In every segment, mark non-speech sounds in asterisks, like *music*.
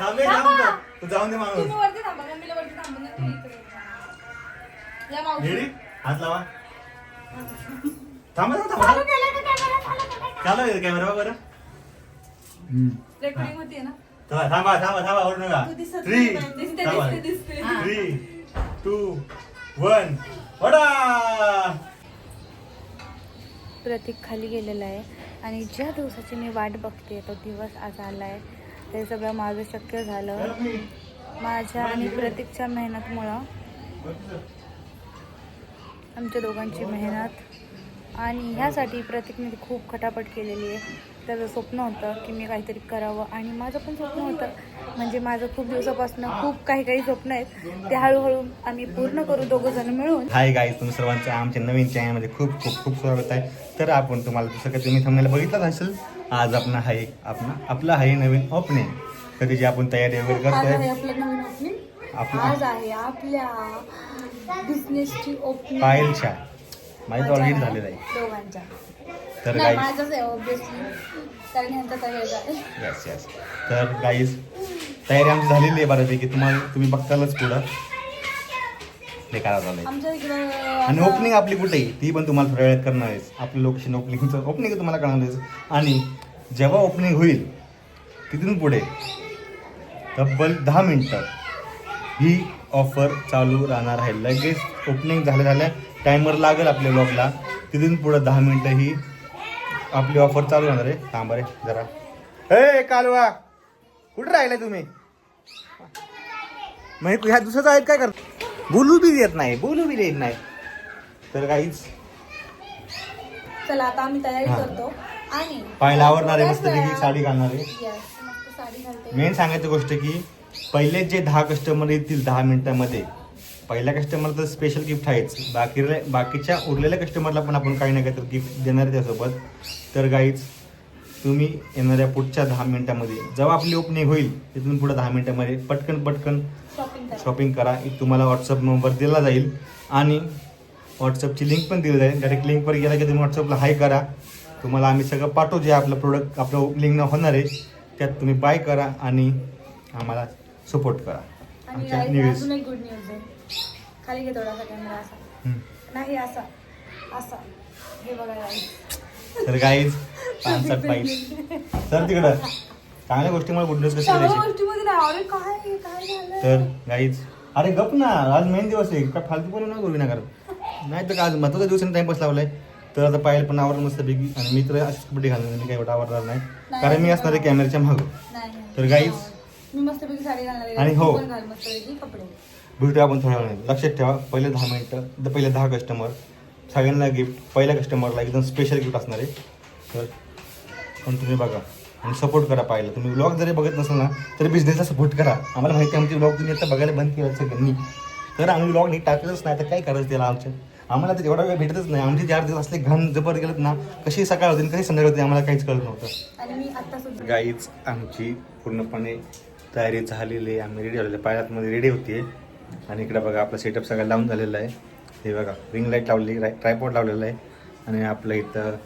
थांबे थांबतो तू जाऊन दे माणूस. तुम्ही वरती थांबा मम्मीला वरती थांबून द्या, तुम्ही इकडे. या. या मावशी. रेडी? हात लावा. थांबा थांबा चालू थांबा केलं का camera? चालू केलं का? चालू कॅमेरा बरं? Recording होतीये ना? थांबा थांबा थांबा थांबा ओढ नका. तू दिसत थ्री नाही. दिसते थांबा. दिसते दिसते. Three two one vada! Pratik खाली गेलेला आहे. आणि ज्या दिवसाची मी वाट बघते तो दिवस आज आला आहे ते सगळं माझं शक्य झालं. माझ्या आणि प्रतीकच्या मेहनतमुळं आमच्या दोघांची मेहनत. आणि ह्यासाठी प्रतीकने खूप खटापट केलेली आहे. त्याचं स्वप्न होतं की मी काहीतरी करावं. आणि माझं पण स्वप्न होतं. म्हणजे माझं खूप दिवसापासून खूप काही काही स्वप्न आहेत. ते हळूहळू आम्ही पूर्ण करू दोघं जण मिळून. हाय गाईज तुम्ही सर्वांचं आमच्या नवीन चॅनलमध्ये खूप खूप खूप स्वागत आहे. तर आपण तुम्हाला जसं काही तुम्ही थांबण्याला बघितलंच असेल आज आपण आहे आपण आपलं आहे नवीन ओपनिंग तर त्याची आपण तयारी वगैरे करतोय. आपलं आज आहे आपल्या बिझनेसची ओपनिंग पायलच्या माझं ऑलरेडी झालेलं आहे. दोघांच्या. तर नाही गाईज माझंच आहे ऑब्विसली कारण ह्यांचा तर वेगळा आहे. येस येस तर गाईज तयारी आमची झालेली आहे बऱ्यापैकी. तुम्हाला तुम्ही बघतालच पुढं. हे करा झालंय. आमच्या इकडं आणि ओपनिंग आपली कुठे आहे? ती पण तुम्हाला थोड्या वेळात करणार आहेस. आपलं लोकेशन ओपनिंगचं ओपनिंग तुम्हाला करणार आहेस. आणि जेव्हा ओपनिंग होईल तिथून पुढे तब्बल दहा मिनटं ही ऑफर चालू राहणार आहे. लगेच ओपनिंग झाल्या झाल्या टायमर लागेल आपल्या ब्लॉगला तिथून पुढं दहा मिनटं ही आपली ऑफर चालू राहणार आहे. थांबा रे जरा. ए कालवा कुठे राहिले तुम्ही? मग ह्या दुसऱ्याचं आहेत काय कर बोलू बी देत नाही बोलू बी देत नाही. तर काहीच चला आता आम्ही तयारी हा. करतो. आणि पाहायला आवडणार आहे मस्त साडी घालणार आहे. Yes, मस्त साडी घालते. मेन सांगायची गोष्ट की पहिले जे दहा कस्टमर येतील दहा मिनिटांमध्ये पहिल्या कस्टमर तर स्पेशल गिफ्ट आहेच. बाकी बाकीच्या उरलेल्या कस्टमरला पण आपण काही ना काहीतरी गिफ्ट देणार त्यासोबत. तर गाईज तुम्ही येणाऱ्या पुढच्या दहा मिनिटामध्ये जेव्हा आपली ओपनिंग होईल तिथून पुढे दहा मिनिटामध्ये पटकन पटकन शॉपिंग करा. एक तुम्हाला व्हॉट्सअप नंबर दिला जाईल. आणि व्हॉट्सअपची लिंक पण दिली जाईल. डायरेक्ट लिंकवर गेला की तुम्ही व्हॉट्सअपला हाय करा. तुम्हाला आम्ही सगळं पाठवू जे आपलं प्रोडक्ट आपलं लिंकनं होणार आहे. त्यात तुम्ही बाय करा आणि आम्हाला सपोर्ट करा. आमच्या न्यूज आहे खाली घे थोडासा कॅमेरा असा. नाही असा. असा. हे बघा guys. तर गाईज पानसट पाईस तर तिकडं चांगल्या गोष्टी मला गुड न्यूज कशी करायची गोष्टीमध्ये नाही. अरे काय काय झालं तर गाईज अरे गप ना आज मेन दिवस आहे. काय फालतू पण ना गोवी ना करत नाही तर आज महत्त्वाच्या दिवसाने टाइमपास लावलाय. तर आता पाहिलं पण आवडलं मस्त पैकी. आणि मी तर अशीच कपडे घालणार मी काही एवढं आवडणार नाही. कारण मी असणार आहे कॅमेऱ्याच्या मागं. नाही. तर guys, मी मस्तपैकी साडी घालणार आहे. आणि तू हो. पण घाल मस्तपैकी कपडे. भेटूया आपण थोड्या वेळाने. लक्षात ठेवा पहिले दहा मिनटं द- पहिले दहा कस्टमर सगळ्यांना गिफ्ट पहिल्या कस्टमरला एकदम स्पेशल गिफ्ट असणार आहे. तर पण तुम्ही बघा आणि सपोर्ट करा पाहिलं. तुम्ही ब्लॉग जरी बघत नसाल ना तरी बिझनेसला सपोर्ट करा. आम्हाला माहिती आहे आमचे ब्लॉग तुम्ही आता बघायला बंद केलं सगळ्यांनी तर आम्ही ब्लॉग नीट टाकतच नाही तर काय करायचं त्याला आमच्या? आम्हाला तर एवढा वेळ भेटतच नाही. आमचे चार दिवस असले घाण जबर गेलेत ना कशी सकाळ होती कशी संध्याकाळ होती आम्हाला काहीच कळत नव्हतं. गाईच आमची पूर्णपणे तयारी झालेली आहे. आम्ही रेडी झालेलो आहे. पायरातमध्ये रेडी होती आणि इकडे बघा आपला सेटअप सगळा लावून झालेला आहे. हे बघा रिंग लाइट लावली ट्रायपॉड लावलेला आहे. आणि आपलं इथं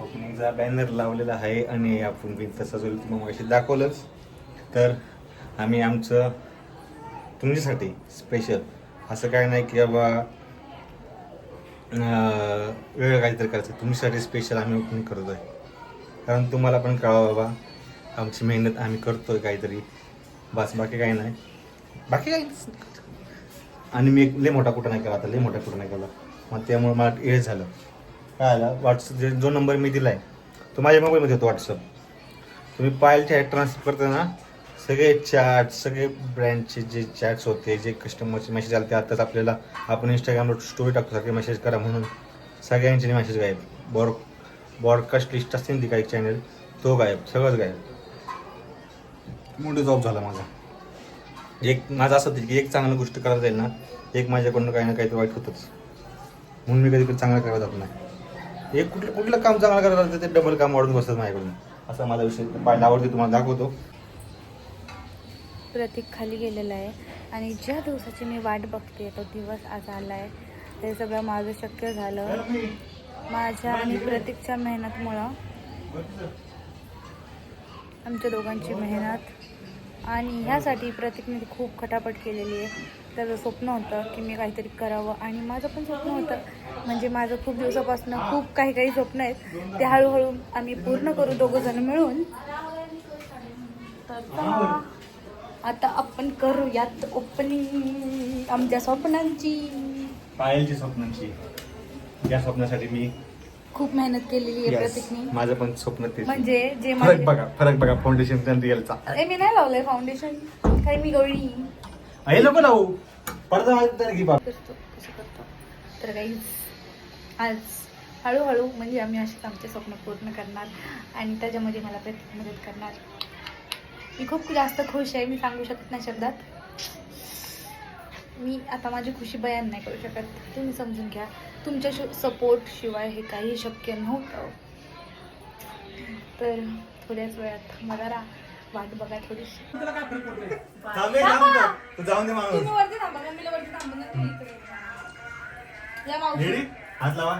ओपनिंगचा बॅनर लावलेला आहे आणि आपण भिंत सजवली तुम्हाला अशी दाखवलंच. तर आम्ही आमचं तुमच्यासाठी स्पेशल असं काय नाही की बाबा वेळ वेगळं काहीतरी करायचं. तुमच्यासाठी स्पेशल आम्ही ओपनिंग करतो आहे. कारण तुम्हाला पण कळावं बाबा आमची मेहनत आम्ही करतो आहे काहीतरी. बस बाकी काही नाही. बाकी काही आणि मी एक लय मोठा कुठं नाही केला आता लय मोठा कुठं नाही केला. मग त्यामुळे मला हे झालं. काय आलं? व्हॉट्सअप जे जो नंबर मी दिला आहे तो माझ्या मोबाईलमध्ये होतो व्हॉट्सअप तुम्ही पायलच्या ट्रान्सफर करताना सगळे चॅट सगळे ब्रँडचे जे चॅट्स होते जे कस्टमरचे मेसेज आले ते आत्ताच आपल्याला आपण इंस्टाग्रामवर स्टोरी टाकतो सारखे मेसेज करा म्हणून. सगळ्यांचे मेसेज गायब. बॉड बॉडकास्ट लिस्ट असते ना ती काही चॅनल तो गायब सगळंच गायब. मोठं जॉब झाला माझा. एक माझं असं होतं की एक चांगली गोष्ट करायला जाईल ना एक माझ्याकडून काही ना काहीतरी वाईट होतंच. म्हणून मी कधी कधी चांगलं करायला जात नाही. एक कुठलं कुठलं काम चांगलं करायला जातं ते डबल काम वाढून बसतात माझ्याकडून. असा माझा विषय पाहिला आवडते तुम्हाला दाखवतो. प्रतीक खाली गेलेला आहे. आणि ज्या दिवसाची मी वाट बघते तो दिवस आज आला आहे. ते सगळं माझं शक्य झालं. माझ्या आणि प्रतीकच्या मेहनतमुळं आमच्या दोघांची मेहनत आणि ह्यासाठी प्रतीकने खूप खटापट केलेली आहे. त्याचं स्वप्न होतं की मी काहीतरी करावं. आणि माझं पण स्वप्न होतं. म्हणजे माझं खूप दिवसापासून खूप काही काही स्वप्न आहेत. ते हळूहळू आम्ही पूर्ण करू दोघं जण मिळून. तर आता आपण करूयात ओपनिंग आमच्या स्वप्नांची. पायलची स्वप्नांची. या स्वप्नासाठी मी खूप मेहनत केलेली आहे Yes, प्रतीकने. माझं पण स्वप्न तेच म्हणजे जे फरक माझे बघा फरक बघा फाउंडेशन आणि रिअलचा मी नाही लावलंय फाउंडेशन काही मी गवळी हे नको लावू. पडदा तर की बाप. करतो कसं करतो? तर काही आज हळूहळू म्हणजे आम्ही असेच आमचे स्वप्न पूर्ण करणार आणि त्याच्यामध्ये मला प्रत्येक मदत करणार. मी खूप जास्त खुश आहे मी सांगू शकत नाही शब्दात. मी आता माझी खुशी बयान नाही करू शकत. तुम्ही समजून घ्या. तुमच्या सपोर्ट शिवाय हे काही शक्य नव्हतं. तर थोड्याच वेळात मला रा वाट बघा थोडीशी थांबे थांब तू जाऊन दे माणूस. तुम्ही वरती थांबा मम्मीला वरती थांबून द्या, तुम्ही इकडे या. या मावशी. रेडी? हात लावा.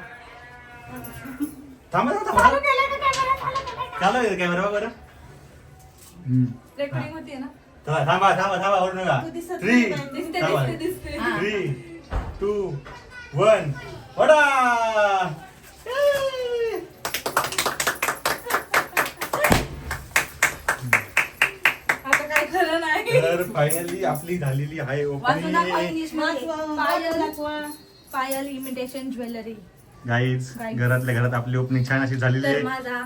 थांबा थांबा थांबा. चालू आहे कॅमेरा बरं? रेकॉर्डिंग होतीये ना? थांबा थांबा थांबा थांबा ओरडू नका. थ्री दिसते थांबा दिसते दिसते थ्री टू वन. वडा. आता काय खरं नाही. तर फायनली आपली झालेली आहे वाचू ओपनिंग इंग्लिश पायल पायल इमिटेशन ज्वेलरी गाईज Guys. घरातल्या घरात आपली ओपनिंग छान अशी झालेली तर आहे. माझा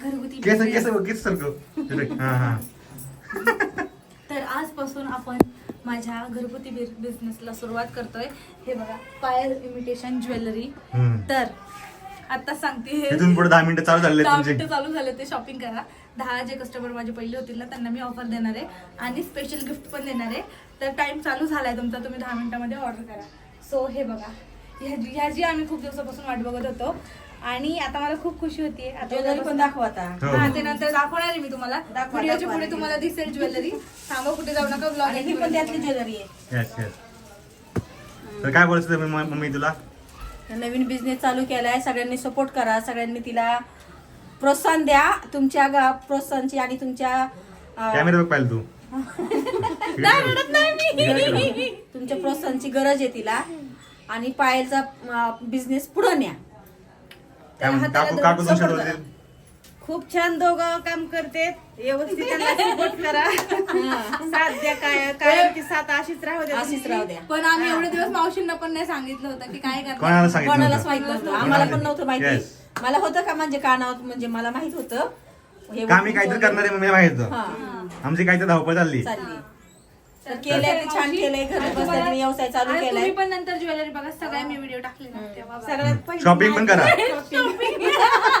घरगुती केस business. केस केस सारखं. *laughs* हा हा. तर आजपासून आपण माझ्या घरगुती बिझनेसला सुरुवात करतोय. हे बघा पायल इमिटेशन ज्वेलरी. तर आता सांगते हे इथून पुढे दहा मिनिटं चालू झाले दहा मिनिटं चालू झाले ते शॉपिंग करा. दहा जे कस्टमर माझे पहिले होतील ना त्यांना मी ऑफर देणार आहे. आणि स्पेशल गिफ्ट पण देणार आहे. तर टाइम चालू झालाय तुमचा तुम्ही दहा मिनिटामध्ये ऑर्डर करा. सो हे बघा. ह्याची ह्याची आम्ही खूप दिवसापासून वाट बघत होतो. आणि आता मला खूप खुशी होतीये. आता ज्वेलरी पण दाखव आता. हो. हा. ते नंतर दाखवणार आहे मी तुम्हाला. दाखवा, व्हिडिओच्या दाखवा. पुढे तुम्हाला दिसेल ज्वेलरी. थांबा कुठे जाऊ नका आणि ही पण त्यातली ब्लॉग ज्वेलरी आहे. येस येस तर काय म- मम्मी तुला? तर नवीन बिझनेस चालू केलाय. सगळ्यांनी सपोर्ट करा. सगळ्यांनी तिला प्रोत्साहन द्या. तुमच्या गा- प्रोत्साहनची आणि तुमच्या अं, कॅमेरा बघ तू. *laughs* तुमच्या प्रोत्साहनची गरज आहे तिला. आणि पायलचा बिझनेस पुढे न्या. काय? हाताला काकू धरून खूप छान दोघं काम करते. व्यवस्थित त्यांना सपोर्ट करा. साथ द्या काय कायमची साथ अशीच राहू द्या अशीच राहू द्या. पण आम्ही एवढे दिवस मावशींना पण नाही सांगितलं होतं की काय करणार. कोणाला सांगितलं कोणालाच नव्हतं? माहीत नव्हतं. आम्हाला पण नव्हतं माहिती. मला होतं का म्हणजे कानावर म्हणजे मला माहीत होतं. हे का मी काहीतरी करणार आहे मम्मीला माहीत होतं. हा. आमची काहीतरी धावपळ चालली. चालली. तर केलंय ते छान केलंय घरी बसल्या तुम्ही व्यवसाय चालू आणि केलाय. तुम्ही पण नंतर ज्वेलरी बघा सगळ्या मी व्हिडिओ टाकले ना तेव्हा बघा. सगळ्यात पहिली शॉपिंग पण करा. *laughs*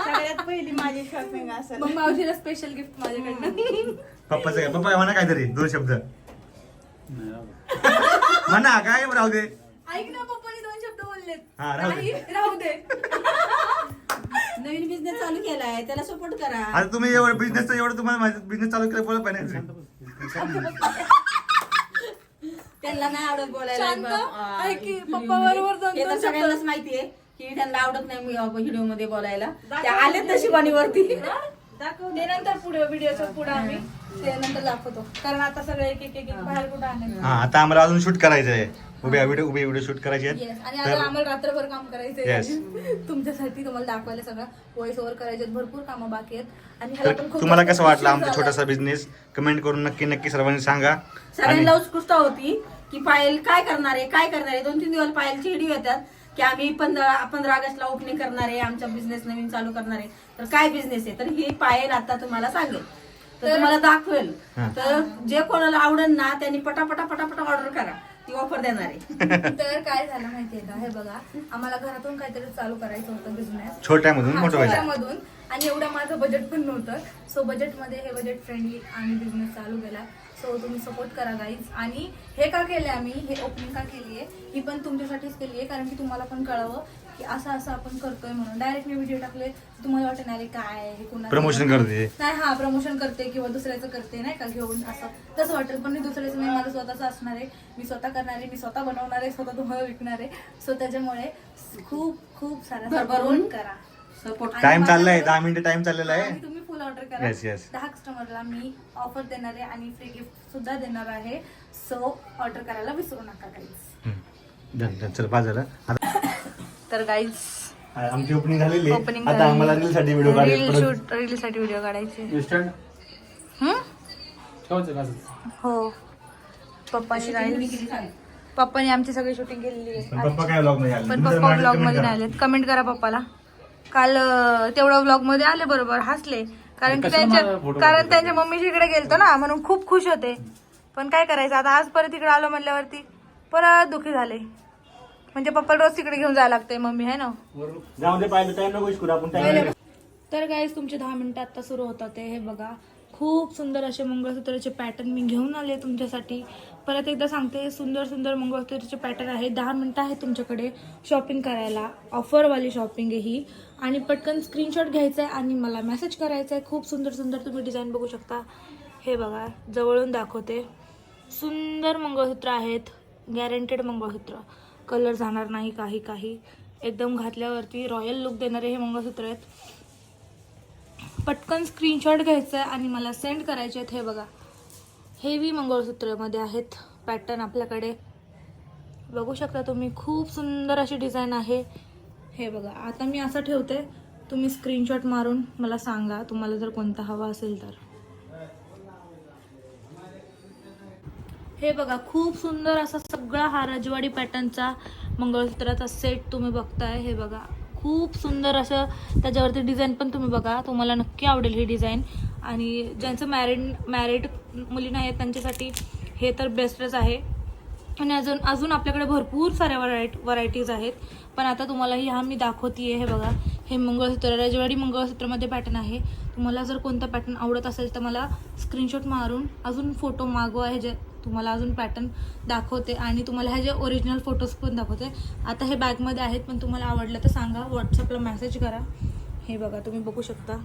सगळ्यात पहिली माझी शॉपिंग असेल. मग मावशीला स्पेशल गिफ्ट माझ्याकडनं. पप्पाचं काय? पप्पा म्हणा काहीतरी दोन शब्द. *laughs* म्हणा काय राहू दे. ऐक ना पप्पानी दोन शब्द बोललेत. हा, राहू दे. नाही, राहू दे. *laughs* नवीन बिझनेस चालू केलाय त्याला सपोर्ट करा. आता तुम्ही एवढं बिझनेस एवढं तुम्हाला बिझनेस चालू केलं बोला पाहिजे त्यांना नाही आवडत बोलायला. शांत? अं, ऐक की, व्हिडिओ पप्पा मध्ये. बरोबर दोन- हे तर दोन शब्द. सगळ्यांनाच माहितीये की त्यांना आवडत नाही व्हिडिओमध्ये बोलायला. त्या आलेत नशिबानी वरती ते नंतर पुढे व्हिडिओच्या पुढे आम्ही. ते नंतर दाखवतो. कारण आता सगळे एक एक एक एक बाहेर कुठं आणायचं हा. आता आम्हाला अजून शूट करायचं आहे उभ्या व्हिडिओ उभे व्हिडिओ शूट करायचे Yes. आहेत आणि आता आम्हाला रात्रभर काम करायचंय. *laughs* तुमच्यासाठी तुम्हाला दाखवायला सगळं व्हॉइस ओव्हर करायचे भरपूर कामं बाकी आहेत. आणि ह्याला तर पण खूप तुम्हाला जास्त कसं वाटलं उशीर आमचा. छोटासा बिझनेस कमेंट करून नक्की नक्की सर्वांनी सांगा. आणि सगळ्यांना उत्कृष्टता होती. की पायल काय करणार आहे काय करणार आहे? दोन तीन दिवस पायलची व्हिडिओ येतात की आम्ही पंधरा पंधरा ऑगस्टला ओपनिंग करणार आहे आमचा बिझनेस नवीन चालू करणार आहे. तर काय बिझनेस आहे? तर ही पायल आता तुम्हाला सांगेल. तर तुम्हाला दाखवेल. तर जे कोणाला आवडेल ना त्यांनी पटापटा पटापटा ऑर्डर करा. ती ऑफर देणार आहे. *laughs* तर काय झालं माहितीये का? हे बघा आम्हाला घरातून काहीतरी चालू करायचं होतं बिझनेस छोट्यामधून मोठं व्हायचं मधून आणि एवढं माझं बजेट पण नव्हतं. सो बजेटमध्ये हे बजेट फ्रेंडली आणि बिझनेस चालू केला. सो तुम्ही सपोर्ट करा गाईज आणि हे का केले आम्ही? हे ओपनिंग का केली आहे ही पण तुमच्यासाठीच केली आहे कारण की तुम्हाला पण कळावं की असं असं आपण करतोय म्हणून. डायरेक्ट मी व्हिडिओ टाकले. तुम्हाला वाटत नाही अरे काय? हे कुणाचं- प्रमोशन करते. नाही हा प्रमोशन करते किंवा दुसऱ्याचं करते नाही का? घेऊन असं. तसं वाटेल पण मी दुसऱ्याचं नाही माझं स्वतःचं असणार आहे. मी स्वतः करणार आहे मी स्वतः बनवणार आहे स्वतः तुम्हाला विकणार आहे. सो त्याच्यामुळे खूप खूप सारा करा. सपोर्ट टाइम चाललाय दहा मिनिटं टाइम चाललेला आहे. आणि तुम्ही फुल ऑर्डर करा. Yes, yes. दहा कस्टमरला मी ऑफर देणार आहे आणि फ्री गिफ्ट सुद्धा देणार आहे. सो ऑर्डर करायला विसरू नका काहीच हम्म. डन डन चल पाच झालं. आता तर गाईज आमची ओपनिंग झालेली आहे. ओपनिंग आता आम्हाला रील साठी व्हिडिओ रील काढायचा शूट रील साठी व्हिडिओ काढायचे. स्टँड हम्म? ठेवायचं का असंच? हो. पप्पानी राहील पप्पानी आमची सगळी शूटिंग केलेली आहे. पण पप्पा काय ब्लॉगमध्ये आले? पण पप्पा ब्लॉगमध्ये करा. नाही आलेत. कमेंट करा पप्पाला. काल अं, तेवढं ब्लॉगमध्ये आले बरोबर हसले. कारण की त्यांच्या कारण? त्यांच्या मम्मीच्या इकडे गेलतो ना म्हणून खूप खुश होते. पण काय करायचं आता आज परत इकडे आलो म्हणल्यावरती परत दुखी झाले. म्हणजे पप्पा रोज तिकडे घेऊन जायला लागते मम्मी आहे ना? जाऊ दे पाहिजे टाइम नको करू आपण टाइम तर गाईज तुमचे दहा मिनिटं आत्ता सुरू होतात ते हे बघा. खूप सुंदर असे मंगळसूत्राचे पॅटर्न मी घेऊन आले तुमच्यासाठी. परत एकदा सांगते सुंदर सुंदर मंगळसूत्राचे पॅटर्न आहे. दहा मिनिटं आहेत तुमच्याकडे शॉपिंग करायला. ऑफरवाली शॉपिंग आहे ही. आणि पटकन स्क्रीनशॉट घ्यायचा आहे आणि मला मेसेज करायचा आहे खूप सुंदर सुंदर तुम्ही डिझाईन बघू शकता. हे बघा जवळून दाखवते. सुंदर मंगळसूत्र आहेत. गॅरंटेड मंगळसूत्र. कलर जाणार नाही काही काही. एकदम घातल्यावरती रॉयल लुक देणारे हे मंगळसूत्र आहेत. पटकन स्क्रीनशॉट घ्यायचं आहे आणि मला सेंड करायचे आहेत. हे बघा. हेवी मंगळसूत्रमध्ये आहेत. पॅटर्न आपल्याकडे. बघू शकता तुम्ही. खूप सुंदर अशी डिझाईन आहे. हे बघा आता मी असं ठेवते. तुम्ही स्क्रीनशॉट मारून मला सांगा तुम्हाला जर कोणता हवा असेल तर. हे बघा खूप सुंदर असा सगळा हा रजवाडी पॅटर्नचा मंगळसूत्राचा सेट तुम्ही बघताय. हे बघा खूप सुंदर असं त्याच्यावरती डिझाईन पण तुम्ही बघा. तुम्हाला नक्की आवडेल ही डिझाईन आणि ज्यांचं मॅरिड मॅरिड मुली नाही आहेत त्यांच्यासाठी हे तर बेस्टच आहे. आणि अजून अजून आपल्याकडे भरपूर साऱ्या व्हरायट व्हरायटीज आहेत. पण आता तुम्हालाही हा मी आहे हे बघा. हे मंगळसूत्र रजवाडी मंगळसूत्रमध्ये पॅटर्न आहे. तुम्हाला जर कोणता पॅटर्न आवडत असेल तर मला स्क्रीनशॉट मारून अजून फोटो मागवा. हे जे तुम्हाला अजून पॅटर्न दाखवते आणि तुम्हाला ह्याचे ओरिजिनल फोटोज पण दाखवते. आता हे बॅगमध्ये आहेत पण तुम्हाला आवडलं तर सांगा. व्हॉट्सअपला मेसेज करा. हे बघा तुम्ही बघू शकता.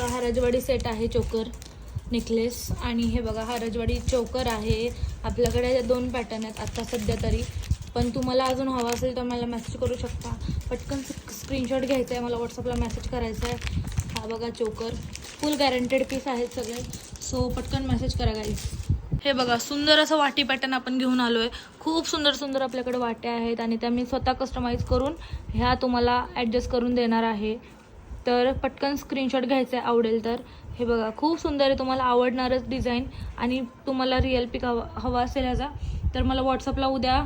हा रजवाडी सेट आहे चोकर. नेकलेस आणि हे बघा हा रजवाडी चोकर आहे. आपल्याकडे दोन पॅटर्न आहेत आत्ता सध्या तरी. पण तुम्हाला अजून हवा असेल तर मला मेसेज करू शकता. पटकन स्क्रीनशॉट घ्यायचा आहे मला व्हॉट्सअपला मेसेज करायचा आहे हा बघा चोकर. फुल गॅरंटेड पीस आहेत सगळे. सो पटकन मेसेज करा गाईज हे बघा सुंदर असं वाटी पॅटर्न आपण घेऊन आलो आहे खूप सुंदर सुंदर आपल्याकडे वाट्या आहेत आणि त्या मी स्वतः कस्टमाइज करून ह्या तुम्हाला ॲडजस्ट करून देणार आहे. तर पटकन स्क्रीनशॉट घ्यायचा आहे आवडेल तर. हे बघा खूप सुंदर आहे तुम्हाला आवडणारच डिझाईन आणि तुम्हाला रिअल पिक हवा हवा असेल ह्याचा तर मला व्हॉट्सअपला उद्या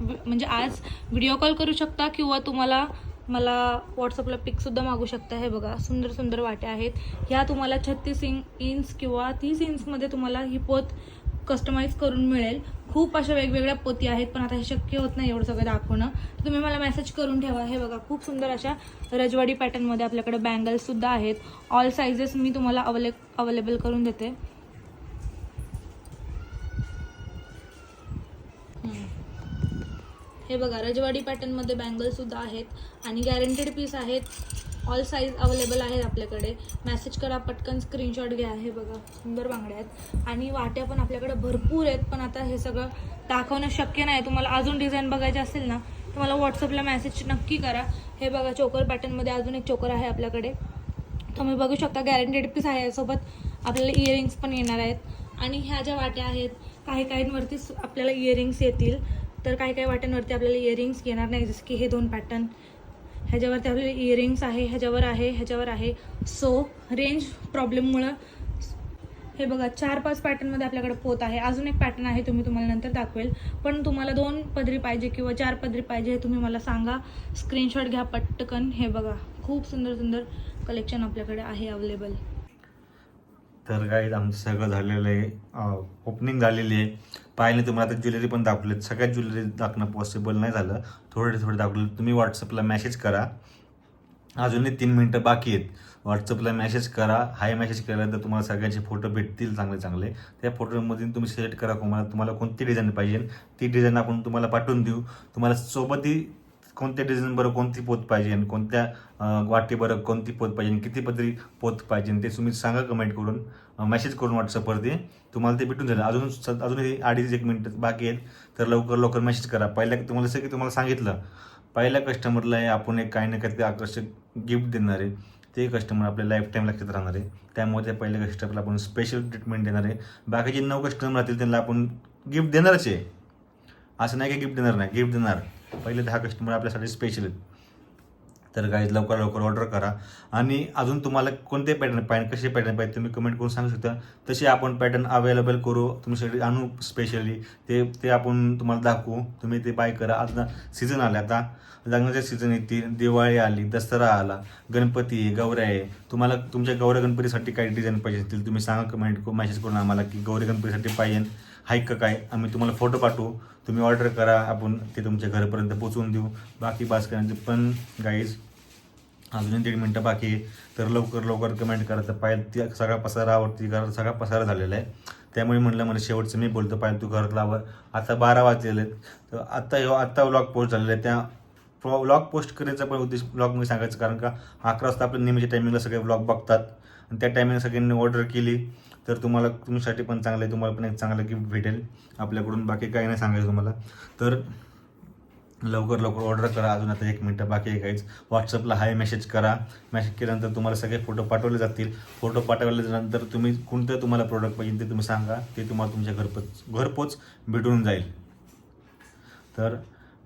म्हणजे आज व्हिडिओ कॉल करू शकता किंवा तुम्हाला मला व्हॉट्सअपला पिकसुद्धा मागू शकता. हे बघा सुंदर सुंदर वाट्या आहेत. ह्या तुम्हाला छत्तीस इंच किंवा तीस इंचमध्ये तुम्हाला ही पोत कस्टमाइज करून मिळेल. खूप अशा वेगवेगळ्या पोती आहेत पण आता हे शक्य होत नाही एवढं सगळं दाखवणं. तर तुम्ही मला मेसेज करून ठेवा. हे बघा खूप सुंदर अशा रजवाडी पॅटर्नमध्ये आपल्याकडे बँगल्ससुद्धा आहेत. ऑल सायझेस मी तुम्हाला अवेले अवेलेबल करून देते. हे बघा रजवाडी पॅटर्नमध्ये बँगल्ससुद्धा आहेत. आणि गॅरंटेड पीस आहेत. ऑल साईज अवेलेबल आहेत आपल्याकडे. मॅसेज करा पटकन स्क्रीनशॉट घ्या. हे बघा सुंदर बांगड्या आहेत. आणि वाट्या पण आपल्याकडे भरपूर आहेत पण आता हे सगळं दाखवणं शक्य नाही. तुम्हाला अजून डिझाईन बघायचे असेल ना तर मला व्हॉट्सअपला मॅसेज नक्की करा. हे बघा चोकर पॅटर्नमध्ये अजून एक चोकर आहे आपल्याकडे. तुम्ही बघू शकता गॅरंटेड पीस आहे. यासोबत आपल्याला इयरिंग्स पण येणार आहेत. आणि ह्या ज्या वाट्या आहेत काही काहींवरती आपल्याला इयरिंग्स येतील. तर काही काही वाट्यांवरती आपल्याला इयरिंग्स येणार नाही. जसं की हे दोन पॅटर्न ह्याच्यावरती आपले इयरिंग्स आहे ह्याच्यावर आहे ह्याच्यावर आहे. सो रेंज प्रॉब्लेममुळं हे बघा चार पाच पॅटर्नमध्ये आपल्याकडे पोत आहे. अजून एक पॅटर्न आहे तुम्ही तुम्हाला नंतर दाखवेल. पण तुम्हाला दोन पदरी पाहिजे किंवा चार पदरी पाहिजे हे तुम्ही मला सांगा. स्क्रीनशॉट घ्या पटकन. हे बघा खूप सुंदर सुंदर कलेक्शन आपल्याकडे आहे अवेलेबल तर काही आमचं सगळं झालेलं आहे. ओपनिंग झालेली आहे. पाहिले तुम्हाला आता ज्वेलरी पण दाखवलेत. सगळ्यात ज्वेलरी दाखवणं पॉसिबल नाही झालं. थोडे थोडे दाखवले तुम्ही व्हॉट्सअपला मेसेज करा. अजूनही तीन मिनटं बाकी आहेत. व्हॉट्सअपला मेसेज करा. हाय मेसेज केल्यानंतर तुम्हाला सगळ्यांचे फोटो भेटतील चांगले चांगले. त्या फोटोमधून तुम्ही सिलेक्ट करा. तुम्हाला तुम्हाला कोणती डिझाईन पाहिजे? ती डिझाईन आपण तुम्हाला पाठवून देऊ. तुम्हाला सोबतही कोणत्या डिझाईन बरं कोणती पोत पाहिजे कोणत्या अं, वाटी बरं कोणती पोत पाहिजे आणि किती पदरी पोत पाहिजे ते तुम्ही सांगा कमेंट करून. मेसेज करून व्हॉट्सअपवरती तुम्हाला ते भेटून जाईल. अजून स- अजूनही अडीच एक मिनिट बाकी आहेत. तर लवकर लवकर मेसेज करा. पहिल्या तुम्हाला सगळी तुम्हाला सांगितलं पहिल्या कस्टमरला आपण एक काही ना काहीतरी आकर्षक गिफ्ट देणार आहे. ते कस्टमर आपल्या लाईफ टाईम लक्षात राहणार आहे. त्यामुळे त्या पहिल्या कस्टमरला आपण स्पेशल ट्रीटमेंट देणार आहे. बाकीचे नऊ कस्टमर राहतील त्यांना आपण गिफ्ट देणारच आहे. असं नाही की गिफ्ट देणार नाही. गिफ्ट देणार. पहिले दहा कस्टमर आपल्यासाठी स्पेशल आहेत. तर गाईज लवकर लवकर ऑर्डर करा. आणि अजून तुम्हाला कोणते पॅटर्न पाहिजे कसे पॅटर्न पाहिजे तुम्ही कमेंट करून सांगू शकता. तसे आपण पॅटर्न अवेलेबल करू तुमच्यासाठी आणू स्पेशली ते ते आपण तुम्हाला दाखवू. तुम्ही ते बाय करा. आता सीझन आले आता. लग्नाच्या सीझन येतील दिवाळी आली दसरा आला गणपती आहे गौऱ्या आहे. तुम्हाला तुमच्या गौऱ्या गणपतीसाठी काही डिझाईन पाहिजे असतील तुम्ही सांगा कमेंट मेसेज करून आम्हाला की गौरी गणपतीसाठी पाहिजे. हाईक का काय? आम्ही तुम्हाला फोटो पाठवू. तुम्ही ऑर्डर करा. आपण ते तुमच्या घरापर्यंत पोचवून देऊ. बाकी बास पण गाईज अजून दीड मिनटं बाकी आहे. तर लवकर लवकर कमेंट करा. तर पायल सगळा पसारा आवडती. घरात सगळा पसारा झालेला आहे. त्यामुळे म्हटलं मला शेवटचं मी बोलतो. पायल तू घरात लावर आता बारा वाजलेले आहेत. तर आत्ता हे आत्ता व्लॉग पोस्ट झालेला आहे. त्या व्लॉग पोस्ट करायचा पण उद्देश व्लॉग मी सांगायचं. कारण का अकरा वाजता आपल्या नेहमीच्या टायमिंगला सगळे व्लॉग बघतात. आणि त्या टायमिंगला सगळ्यांनी ऑर्डर केली. तर तुम्हाला तुमच्यासाठी पण चांगलं आहे तुम्हाला पण एक चांगलं गिफ्ट भेटेल. आपल्याकडून बाकी काही नाही सांगायचं तुम्हाला. तर लवकर लवकर ऑर्डर करा. अजून आता एक मिनटं बाकी आहे काहीच. व्हॉट्सअपला हाय मेसेज करा. मेसेज केल्यानंतर तुम्हाला सगळे फोटो पाठवले जातील. फोटो पाठवल्यानंतर तुम्ही कोणतं तुम्हाला प्रोडक्ट पाहिजे ते तुम्ही सांगा. ते तुम्हाला तुमच्या घरपोच घरपोच भेटून जाईल. तर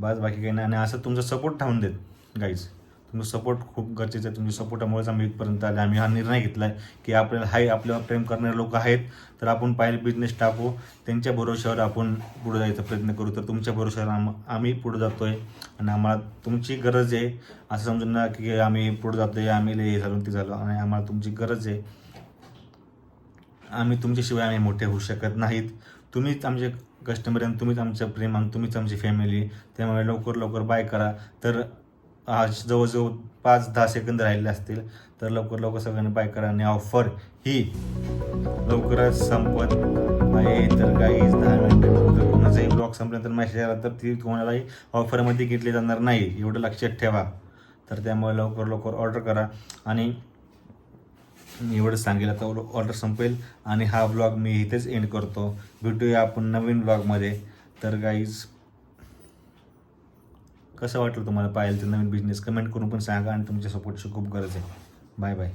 बस बाकी काही नाही. आणि असं तुमचा सपोर्ट ठेवून देत गाईज तुमचं सपोर्ट खूप गरजेचं आहे. तुमच्या सपोर्टामुळेच आम्ही इथपर्यंत आले. आम्ही हा निर्णय घेतला आहे की आपल्याला हाय आपल्याला प्रेम करणारे लोक आहेत तर आपण पाहिजे बिझनेस टाकू त्यांच्या भरोश्यावर आपण पुढे जायचा प्रयत्न करू. तर तुमच्या भरोश्यावर आम आम्ही पुढे जातो आहे आणि आम्हाला तुमची गरज आहे. असं समजून ना की आम्ही पुढे जातो आहे आम्ही हे झालो ते झालो आणि आम्हाला तुमची गरज आहे. आम्ही तुमच्याशिवाय आम्ही मोठे होऊ शकत नाहीत. तुम्हीच आमचे कस्टमर आणि तुम्हीच आमचं प्रेम आणि तुम्हीच आमची फॅमिली त्यामुळे लवकर लवकर बाय करा. तर आज जवळजवळ पाच दहा सेकंद राहिले असतील तर लवकर लवकर सगळ्यांनी बाय करा आणि ऑफर ही लवकरच संपत आहे. तर काहीच दहा मिनटं कोणाचाही ब्लॉग संपल्यानंतर मॅसेज आला तर ती कोणालाही ऑफरमध्ये घेतली जाणार नाही. एवढं लक्षात ठेवा. तर त्यामुळे लवकर लवकर ऑर्डर करा. आणि एवढं सांगेल आता ऑर्डर संपेल आणि हा ब्लॉग मी इथेच एंड करतो. भेटूया आपण नवीन ब्लॉगमध्ये तर गाईज कसं वाटलं तुम्हाला पाहिजे तर नवीन बिझनेस कमेंट करून पण सांगा आणि तुमच्या सपोर्टची खूप गरज आहे. Bye bye